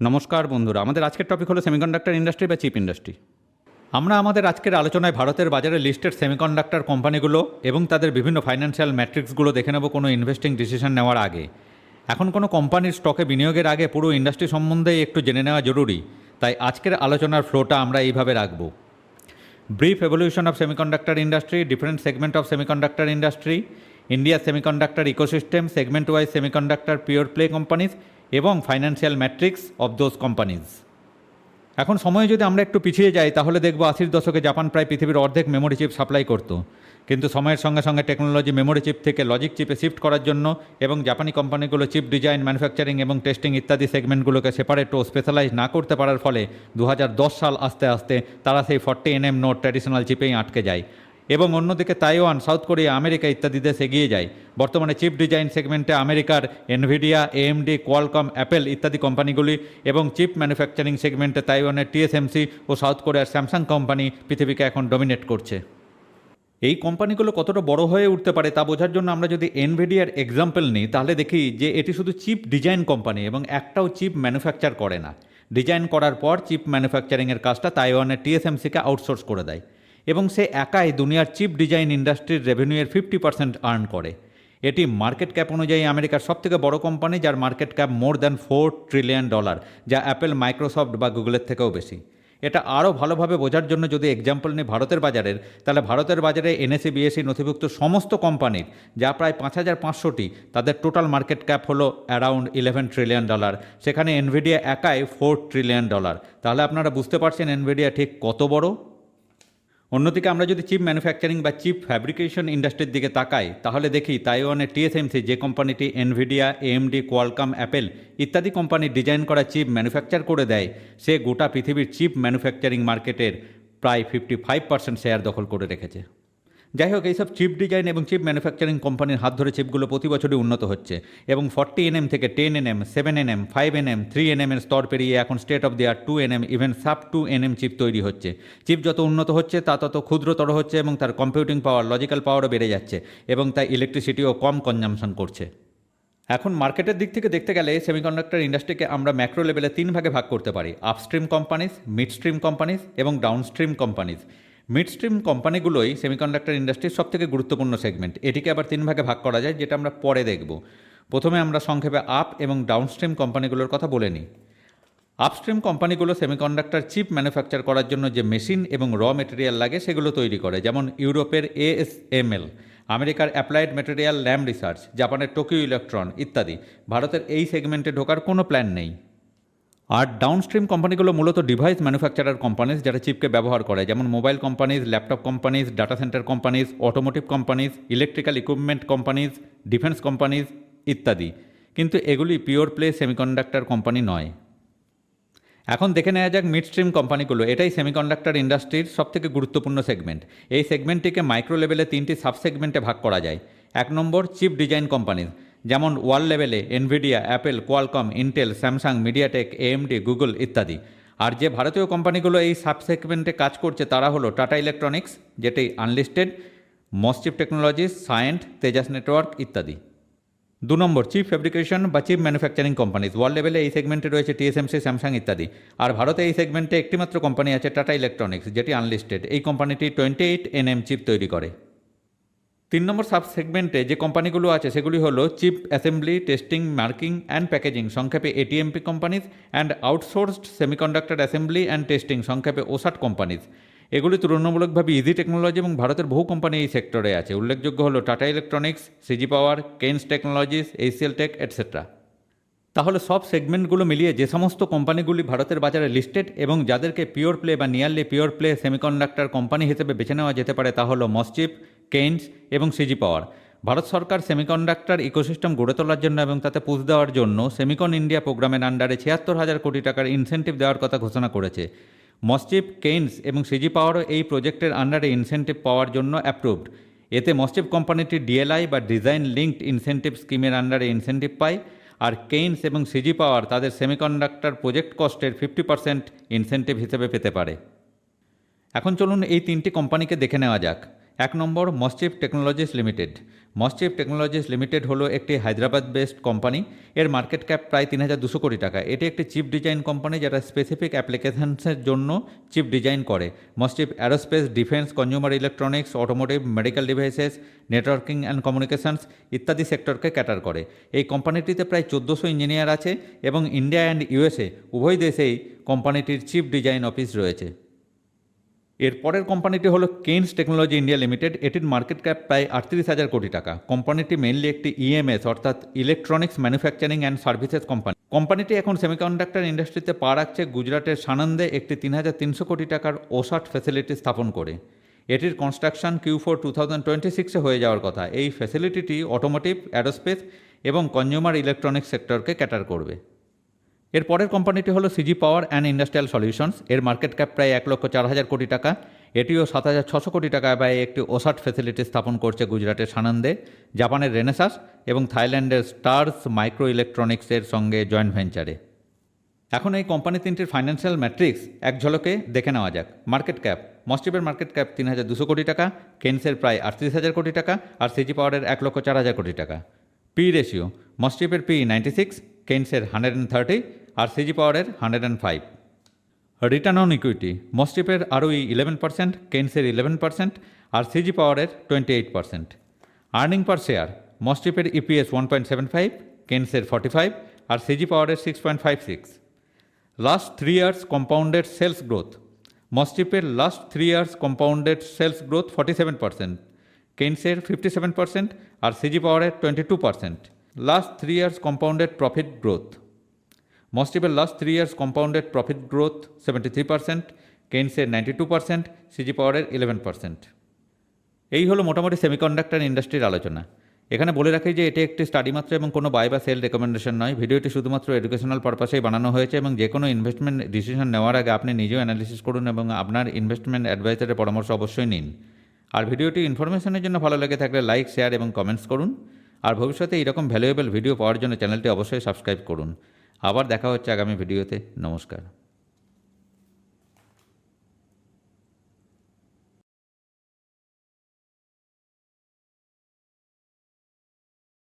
নমস্কার বন্ধুরা, আমাদের আজকের টপিক হলো সেমিকন্ডাক্টর ইন্ডাস্ট্রি বা চিপ ইন্ডাস্ট্রি আমরা আমাদের আজকের আলোচনায় ভারতের বাজারে লিস্টেড সেমিকন্ডাক্টর কোম্পানিগুলো এবং তাদের বিভিন্ন ফাইন্যান্সিয়াল ম্যাট্রিক্সগুলো দেখে নেব কোনো ইনভেস্টিং ডিসিশন নেওয়ার আগে। এখন কোনো কোম্পানির স্টকে বিনিয়োগের আগে পুরো ইন্ডাস্ট্রি সম্বন্ধে একটু জেনে নেওয়া জরুরি, তাই আজকের আলোচনার ফ্লোটা আমরা এইভাবে রাখব। Brief evolution of semiconductor industry, different segment of semiconductor industry, india semiconductor ecosystem segment wise semiconductor pure play companies এবং financial matrix of those companies এখন সময়ে যদি আমরা একটু পিছিয়ে যাই, তাহলে দেখব আশির দশকে জাপান প্রায় পৃথিবীর অর্ধেক মেমোরি চিপ সাপ্লাই করত। কিন্তু সময়ের সঙ্গে সঙ্গে টেকনোলজি মেমোরি চিপ থেকে লজিক চিপে শিফট করার জন্য এবং জাপানি কোম্পানিগুলো চিপ ডিজাইন ম্যানুফ্যাকচারিং এবং টেস্টিং ইত্যাদি সেগমেন্টগুলোকে সেপারেট ও স্পেশালাইজ না করতে পারার ফলে দু হাজার দশ সাল আস্তে আস্তে তারা সেই ফর্টি এনএম নোট ট্র্যাডিশনাল চিপেই আটকে যায়। এবং অন্যদিকে তাইওয়ান, সাউথ কোরিয়া, আমেরিকা ইত্যাদি দেশ এগিয়ে যায়। বর্তমানে চিপ ডিজাইন সেগমেন্টে আমেরিকার এনভিডিয়া, এএমডি, কোয়ালকম, অ্যাপেল ইত্যাদি কোম্পানিগুলি এবং চিপ ম্যানুফ্যাকচারিং সেগমেন্টে তাইওয়ানের টিএসএমসি ও সাউথ কোরিয়ার স্যামসাং কোম্পানি পৃথিবীকে এখন ডমিনেট করছে। এই কোম্পানিগুলো কতটা বড় হয়ে উঠতে পারে তা বোঝার জন্য আমরা যদি এনভিডিয়ার এক্সাম্পল নিই, তাহলে দেখি যে এটি শুধু চিপ ডিজাইন কোম্পানি এবং একটাও চিপ ম্যানুফ্যাকচার করে না। ডিজাইন করার পর চিপ ম্যানুফ্যাকচারিংয়ের কাজটা তাইওয়ানের টিএসএমসিকে আউটসোর্স করে দেয়। এবং সে একাই দুনিয়ার চিপ ডিজাইন ইন্ডাস্ট্রির রেভিনিউয়ের ফিফটি পার্সেন্ট আর্ন করে। এটি মার্কেট ক্যাপ অনুযায়ী আমেরিকার সবথেকে বড় কোম্পানি যার market cap more than four trillion dollar যা অ্যাপেল মাইক্রোসফট বা গুগলের থেকেও বেশি। এটা আরও ভালোভাবে বোঝার জন্য যদি এক্সাম্পল নিই ভারতের বাজারের, তাহলে ভারতের বাজারে এনএসি বিএসসি নথিভুক্ত সমস্ত কোম্পানির যা প্রায় পাঁচ হাজার পাঁচশোটি, তাদের টোটাল মার্কেট ক্যাপ হলো অ্যারাউন্ড ইলেভেন ট্রিলিয়ন ডলার সেখানে এনভিডিয়া একাই ফোর ট্রিলিয়ন ডলার তাহলে আপনারা বুঝতে পারছেন এনভিডিয়া ঠিক কত বড়? অন্যদিকে আমরা যদি চিপ ম্যানুফ্যাকচারিং বা চিপ ফ্যাব্রিকেশন ইন্ডাস্ট্রির দিকে তাকাই, তাহলে দেখি তাইওয়ানের টিএসএমসি যে কোম্পানিটি এনভিডিয়া এএমডি কোয়ালকাম অ্যাপেল ইত্যাদি কোম্পানির ডিজাইন করা চিপ ম্যানুফ্যাকচার করে দেয়, সে গোটা পৃথিবীর চিপ ম্যানুফ্যাকচারিং মার্কেটের প্রায় ফিফটি ফাইভ পার্সেন্ট শেয়ার দখল করে রেখেছে। যাই হোক, এইসব চিপ ডিজাইন এবং চিপ ম্যানুফ্যাকচারিং কোম্পানির হাত ধরে চিপগুলো প্রতি বছরই উন্নত হচ্ছে। এবং ফর্টি এনএম থেকে ten NM seven NM five NM three NM এর স্তর পেরিয়ে এখন state of the art two NM even sub two NM chip তৈরি হচ্ছে। চিপ যত উন্নত হচ্ছে, তা তত ক্ষুদ্রতর হচ্ছে এবং তার কম্পিউটিং পাওয়ার লজিক্যাল পাওয়ারও বেড়ে যাচ্ছে এবং তাই ইলেকট্রিসিটিও কম কনজামশন করছে। এখন মার্কেটের দিক থেকে দেখতে গেলে সেমিকন্ডাক্টর ইন্ডাস্ট্রিকে আমরা ম্যাক্রো লেভেলে তিন ভাগে ভাগ করতে পারি। আপস্ট্রিম কোম্পানিজ মিডস্ট্রিম কোম্পানিজ এবং ডাউনস্ট্রিম কোম্পানিজ মিডস্ট্রিম কোম্পানিগুলোই সেমিকন্ডাক্টর ইন্ডাস্ট্রির সবথেকে গুরুত্বপূর্ণ সেগমেন্ট এটিকে আবার তিন ভাগে ভাগ করা যায়, যেটা আমরা পরে দেখব। প্রথমে আমরা সংক্ষেপে আপ এবং ডাউনস্ট্রিম কোম্পানিগুলোর কথা বলে নিই। আপস্ট্রিম কোম্পানিগুলো সেমিকন্ডাক্টর চিপ ম্যানুফ্যাকচার করার জন্য যে মেশিন এবং র মেটেরিয়াল লাগে, সেগুলো তৈরি করে। যেমন ইউরোপের এএসএমএল আমেরিকার অ্যাপ্লাইড মেটেরিয়াল ল্যাম রিসার্চ জাপানের টোকিও ইলেকট্রন ইত্যাদি। ভারতের এই সেগমেন্টে ঢোকার কোনো প্ল্যান নেই। আর ডাউনস্ট্রিম কোম্পানিগুলো মূলত ডিভাইস ম্যানুফ্যাকচারার কোম্পানিজ যারা চিপকে ব্যবহার করে, যেমন mobile companies laptop companies data centre companies automotive companies electrical equipment companies defence companies ইত্যাদি। কিন্তু এগুলি পিওর প্লে সেমিকন্ডাক্টর কোম্পানি নয়। এখন দেখে নেওয়া যাক মিডস্ট্রিম কোম্পানিগুলো এটাই সেমিকন্ডাক্টর ইন্ডাস্ট্রির সবথেকে গুরুত্বপূর্ণ সেগমেন্ট এই সেগমেন্টটিকে মাইক্রো লেভেলে তিনটি সাবসেগমেন্টে ভাগ করা যায়। এক নম্বর চিপ ডিজাইন কোম্পানিজ যেমন ওয়ার্ল্ড লেভেলে Nvidia, Apple, Qualcomm, Intel, Samsung MediaTek AMD Google ইত্যাদি। আর যে ভারতীয় কোম্পানিগুলো এই সাবসেগমেন্টে কাজ করছে তারা হলো টাটা ইলেকট্রনিক্স, যেটি unlisted MosChip Technologies, Cyient, Tejas Network ইত্যাদি। দু নম্বর, চিপ ফেব্রিকেশন বা চিপ ম্যানুফ্যাকচারিং কোম্পানিজ ওয়ার্ল্ড লেভেলে এই সেগমেন্টে রয়েছে টিএসএমসি, স্যামসাং ইত্যাদি। আর ভারতে এই সেগমেন্টে একটিমাত্র কোম্পানি আছে টাটা ইলেকট্রনিক্স, যেটি আনলিস্টেড। এই কোম্পানিটি টোয়েন্টি এইট এনএম চিপ তৈরি করে। তিন নম্বর সাব সেগমেন্টে যে কোম্পানিগুলো আছে, সেগুলি হলো chip assembly, testing, marking and packaging, সংক্ষেপে ATMP companies and outsourced semiconductor assembly and testing সংক্ষেপে ওসাট কোম্পানিজ এগুলি তুলনামূলকভাবে ইজি টেকনোলজি এবং ভারতের বহু কোম্পানি এই সেক্টরে আছে। উল্লেখযোগ্য হলো Tata Electronics CG Power Kaynes Technologies HCL Tech etcetera তাহলে সব সেগমেন্টগুলো মিলিয়ে যে সমস্ত কোম্পানিগুলি ভারতের বাজারে লিস্টেড এবং যাদেরকে পিওর প্লে বা nearly pure play semiconductor company হিসেবে বেছে নেওয়া যেতে পারে, তা হলো মসচিপ কেইনস এবং সিজি পাওয়ার। ভারত সরকার সেমিকন্ডাক্টর ইকোসিস্টেম গড়ে তোলার জন্য এবং তাতে পুষ দেওয়ার জন্য সেমিকন ইন্ডিয়া প্রোগ্রামের আন্ডারে ছিয়াত্তর হাজার কোটি টাকার ইনসেন্টিভ দেওয়ার কথা ঘোষণা করেছে। মসচিপ কেইনস এবং সিজি পাওয়ারও এই প্রজেক্টের আন্ডারে ইনসেন্টিভ পাওয়ার জন্য অ্যাপ্রুভড এতে মসচিপ কোম্পানিটি ডিএলআই বা ডিজাইন লিঙ্কড ইনসেন্টিভ স্কিমের আন্ডারে ইনসেন্টিভ পায় আর কেইনস এবং সিজি পাওয়ার তাদের সেমিকন্ডাক্টর প্রজেক্ট কস্টের ফিফটি পার্সেন্ট ইনসেন্টিভ হিসেবে পেতে পারে। এখন চলুন এই তিনটি কোম্পানিকে দেখে নেওয়া যাক। এক নম্বর MosChip Technologies Limited. MosChip Technologies Limited হলো একটি হায়দ্রাবাদ বেসড কোম্পানি এর মার্কেট ক্যাপ প্রায় তিন হাজার দুশো কোটি টাকা। এটি একটি চিপ ডিজাইন কোম্পানি যারা স্পেসিফিক অ্যাপ্লিকেশনসের জন্য চিপ ডিজাইন করে। MosChip aerospace defence consumer electronics automotive medical devices networking and communications ইত্যাদি সেক্টরকে ক্যাটার করে। এই কোম্পানিটিতে প্রায় চোদ্দোশো ইঞ্জিনিয়ার আছে এবং ইন্ডিয়া অ্যান্ড ইউএসএ উভয় দেশেই কোম্পানিটির চিপ ডিজাইন অফিস রয়েছে। এর পরের কোম্পানিটি হলো কেন্স টেকনোলজি ইন্ডিয়া লিমিটেড। এটির মার্কেট ক্যাপ প্রায় আটত্রিশ হাজার কোটি টাকা। কোম্পানিটি মেনলি একটি ইএমএস অর্থাৎ electronics manufacturing and services company কোম্পানিটি এখন সেমিকন্ডাক্টর ইন্ডাস্ট্রিতে পা রাখছে গুজরাটের সানন্দে একটি তিন হাজার তিনশো কোটি টাকার ওসাট ফ্যাসিলিটি স্থাপন করে। এটির construction Q four two thousand twenty সিক্সে হয়ে যাওয়ার কথা। এই ফ্যাসিলিটিটি অটোমোটিভ অ্যারোস্পেস এবং কনজিউমার ইলেকট্রনিক্স সেক্টরকে ক্যাটার করবে। এর পরের কোম্পানিটি হলো CG Power and Industrial Solutions এর মার্কেট ক্যাপ প্রায় এক লক্ষ চার হাজার কোটি টাকা। এটিও সাত হাজার ছশো কোটি টাকা ব্যয়ে একটি ওসাট ফেসিলিটি স্থাপন করছে গুজরাটের সানন্দে, জাপানের রেনেসাস এবং থাইল্যান্ডের স্টার্স মাইক্রো ইলেকট্রনিক্সের সঙ্গে জয়েন্ট ভেঞ্চারে এখন এই কোম্পানি তিনটির ফাইন্যান্সিয়াল ম্যাট্রিক্স এক ঝলকে দেখে নেওয়া যাক। মার্কেট ক্যাপ মস্টিপের মার্কেট ক্যাপ তিন হাজার দুশো কোটি টাকা কেন্সের প্রায় আটত্রিশ হাজার কোটি টাকা আর সিজি পাওয়ারের এক লক্ষ চার হাজার কোটি টাকা। পি রেশিও মস্টিপের পি নাইনটি সিক্স কেন্সের হান্ড্রেড অ্যান্ড থার্টি আর সিজি পাওয়ারের hundred and five. Return on equity মস্টিপের ROE eleven percent কেন্সের ইলেভেন পার্সেন্ট আর সিজি পাওয়ারের twenty eight percent earning per share মস্টিপের EPS one point seven five কেন্সের forty five আর CG পাওয়ারের six point five six last three years compounded sales growth মস্টিপের last three years compounded sales growth forty seven percent কেন্সের fifty seven percent আর CG পাওয়ারের twenty two percent last three years compounded profit growth last three years compounded profit growth seventy three percent কেন্সের ninety two percent CG পাওয়ারের eleven percent এই হলো মোটামুটি semiconductor ইন্ডাস্ট্রির আলোচনা। এখানে বলে রাখি যে এটি একটি স্টাডি মাত্র এবং কোনো বাই বা সেল রেকমেন্ডেশন নয়। ভিডিওটি শুধুমাত্র এডুকেশনাল পারপাসেই বানানো হয়েছে এবং যে কোনো ইনভেস্টমেন্ট ডিসিশন নেওয়ার আগে আপনি নিজেও অ্যানালিসিস করুন এবং আপনার ইনভেস্টমেন্ট অ্যাডভাইজারের পরামর্শ অবশ্যই নিন। আর ভিডিওটি ইনফরমেশনের জন্য ভালো লেগে থাকলে লাইক শেয়ার এবং কমেন্টস করুন। আর ভবিষ্যতে এইরকম ভ্যালুয়েবল ভিডিও পাওয়ার জন্য চ্যানেলটি অবশ্যই সাবস্ক্রাইব করুন। আবার দেখা হচ্ছে আগামী ভিডিওতে। নমস্কার।